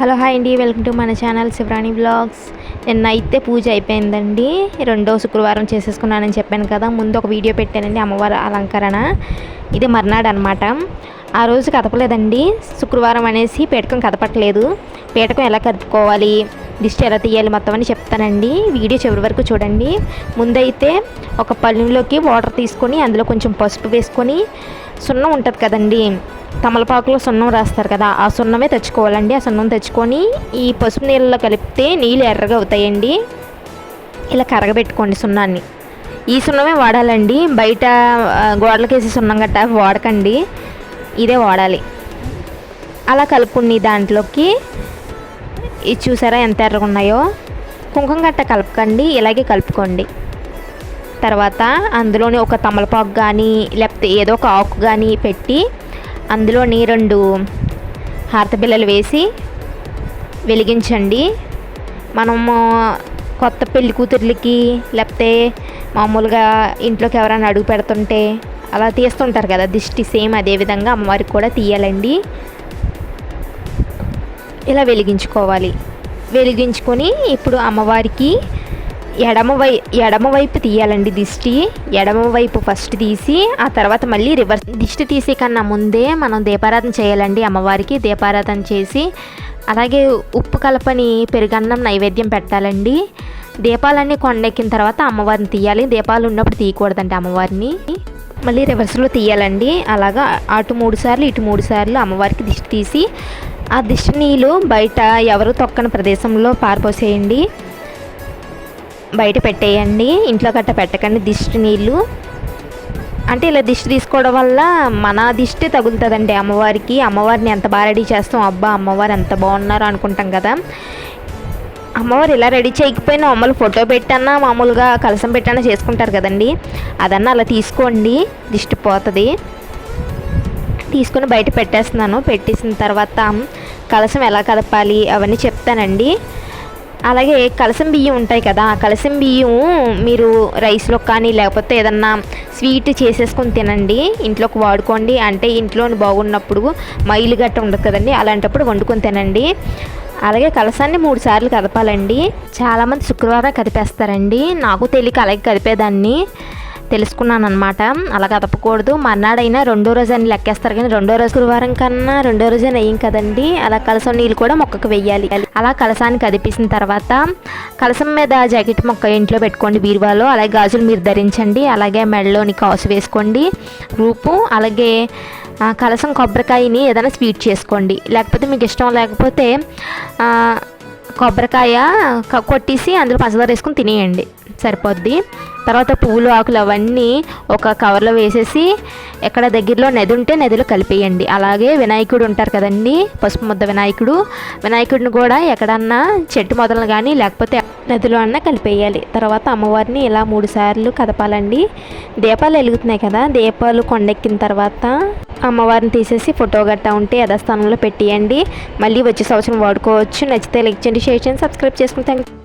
Hello hi అండి. Welcome to మన channel Shivarani blogs. నిన్న అయితే పూజ అయిపోయిందండి. రెండో శుక్రవారం చేసేసుకున్నానని చెప్పాను కదా. ముందు ఒక వీడియో పెట్టానండి అమ్మవారి అలంకరణ. ఇది మర్నాడు అనమాట ఆ రోజు కదపలేదండి. శుక్రవారం అనేసి పేటకం కదపట్లేదు. పేటకం ఎలా కదుపుకోవాలి దిష్టి ఎలా తీయాలి మొత్తం అని చెప్తానండి. వీడియో చివరి వరకు చూడండి. ముందైతే ఒక పళ్ళులోకి వాటర్ తీసుకొని అందులో కొంచెం పసుపు వేసుకొని సున్నం ఉంటుంది కదండి. తమలపాకులో సున్నం రాస్తారు కదా ఆ సున్నమే తెచ్చుకోవాలండి. ఆ సున్నం తెచ్చుకొని ఈ పసుపు నీళ్ళలో కలిపితే నీళ్ళు ఎర్రగా అవుతాయండి. ఇలా కరగబెట్టుకోండి సున్నాన్ని. ఈ సున్నమే వాడాలండి. బయట గోడలకేసి సున్నం గట్ట వాడకండి. ఇదే వాడాలి. అలా కలుపుకుని దాంట్లోకి ఇది చూసారా ఎంత ఎర్రగా ఉన్నాయో కుంకుమ గట్ట కలపకండి. ఇలాగే కలుపుకోండి. తర్వాత అందులోని ఒక తమలపాకు కానీ లేకపోతే ఏదో ఒక ఆకు కానీ పెట్టి అందులోని రెండు హారతబిల్లలు వేసి వెలిగించండి. మనము కొత్త పెళ్ళి కూతుర్లకి లేకపోతే మామూలుగా ఇంట్లోకి ఎవరైనా అడుగు పెడుతుంటే అలా తీస్తుంటారు కదా దిష్టి సేమ్ అదే విధంగా అమ్మవారికి కూడా తీయాలండి. ఇలా వెలిగించుకోవాలి. వెలిగించుకొని ఇప్పుడు అమ్మవారికి ఎడమవై ఎడమవైపు తీయాలండి దిష్టి. ఎడమవైపు ఫస్ట్ తీసి ఆ తర్వాత మళ్ళీ రివర్స్. దిష్టి తీసే కన్నా ముందే మనం దీపారాధన చేయాలండి అమ్మవారికి. దీపారాధన చేసి అలాగే ఉప్పు కలపని పెరుగన్నం నైవేద్యం పెట్టాలండి. దీపాలన్నీ కొండెక్కిన తర్వాత అమ్మవారిని తీయాలి. దీపాలు ఉన్నప్పుడు తీయకూడదండి అమ్మవారిని. మళ్ళీ రివర్స్లో తీయాలండి. అలాగా అటు మూడు సార్లు ఇటు మూడు సార్లు అమ్మవారికి దిష్టి తీసి ఆ దిష్టి నీళ్ళు బయట ఎవరు తొక్కని ప్రదేశంలో పారిపోసేయండి బయట పెట్టేయండి. ఇంట్లో గట్ట పెట్టకండి. దిష్టి నీళ్ళు. అంటే ఇలా దిష్టి తీసుకోవడం వల్ల మన దిష్టి తగులుతుందండి అమ్మవారికి. అమ్మవారిని ఎంత బాగా రెడీ చేస్తాం? అబ్బా అమ్మవారు ఎంత బాగున్నారు అనుకుంటాం కదా. అమ్మవారు ఇలా రెడీ చేయకపోయినా మమ్మల్ని ఫోటో పెట్టన్నా మామూలుగా కలసం పెట్టన్నా చేసుకుంటారు కదండి. అదన్నా అలా తీసుకోండి. దిష్టి పోతుంది. తీసుకుని బయట పెట్టేస్తున్నాను. పెట్టేసిన తర్వాత కలసం ఎలా కదపాలి? అవన్నీ చెప్తానండి. అలాగే కలసం బియ్యం ఉంటాయి కదా కలసం బియ్యం మీరు రైస్లో కానీ లేకపోతే ఏదన్నా స్వీట్ చేసేసుకొని తినండి ఇంట్లోకి వాడుకోండి. అంటే ఇంట్లోని బాగున్నప్పుడు మైలు గట్ట ఉండదు కదండి అలాంటప్పుడు వండుకొని తినండి. అలాగే కలసాన్ని మూడు సార్లు కదపాలండి. చాలామంది శుక్రవారం కదిపేస్తారండి. నాకు తెలియక అలాగే కదిపేదాన్ని. తెలుసుకున్నాను అనమాట అలా కదపకూడదు మర్నాడైనా రెండో రోజు అని లెక్కేస్తారు కానీ రెండో రోజు గురువారం కన్నా రెండో రోజే నెయ్యం కదండి. అలా కలసం నీళ్ళు కూడా మొక్కకు వెయ్యాలి. అలా కలసాన్ని కదిపేసిన తర్వాత కలసం మీద జాకెట్ మొక్క ఇంట్లో పెట్టుకోండి బీరువాలో. అలాగే గాజులు మీరు ధరించండి. అలాగే మెడలోని కాసు వేసుకోండి. రూపు అలాగే కలసం కొబ్బరికాయని ఏదైనా స్వీట్ చేసుకోండి. లేకపోతే మీకు ఇష్టం లేకపోతే కొబ్బరికాయ కొట్టేసి అందులో పంచదార వేసుకొని తినేయండి. సరిపోద్ది. తర్వాత పువ్వులు ఆకులు అవన్నీ ఒక కవర్లో వేసేసి ఎక్కడ దగ్గరలో నది ఉంటే నదిలో కలిపేయండి. అలాగే వినాయకుడు ఉంటారు కదండి పసుపు ముద్ద వినాయకుడు. వినాయకుడిని కూడా ఎక్కడన్నా చెట్టు మొదలను కానీ లేకపోతే నదిలో అన్న కలిపేయాలి. తర్వాత అమ్మవారిని ఇలా మూడు సార్లు కదపాలండి. దీపాలు వెలుగుతున్నాయి కదా దీపాలు కొండెక్కిన తర్వాత అమ్మవారిని తీసేసి ఫోటో గట్టా ఉంటే యథాస్థానంలో పెట్టేయండి. మళ్ళీ వచ్చే సంవత్సరం వాడుకోవచ్చు. నచ్చితే లైక్ చేయండి షేర్ చేయండి సబ్స్క్రైబ్ చేసుకుని థ్యాంక్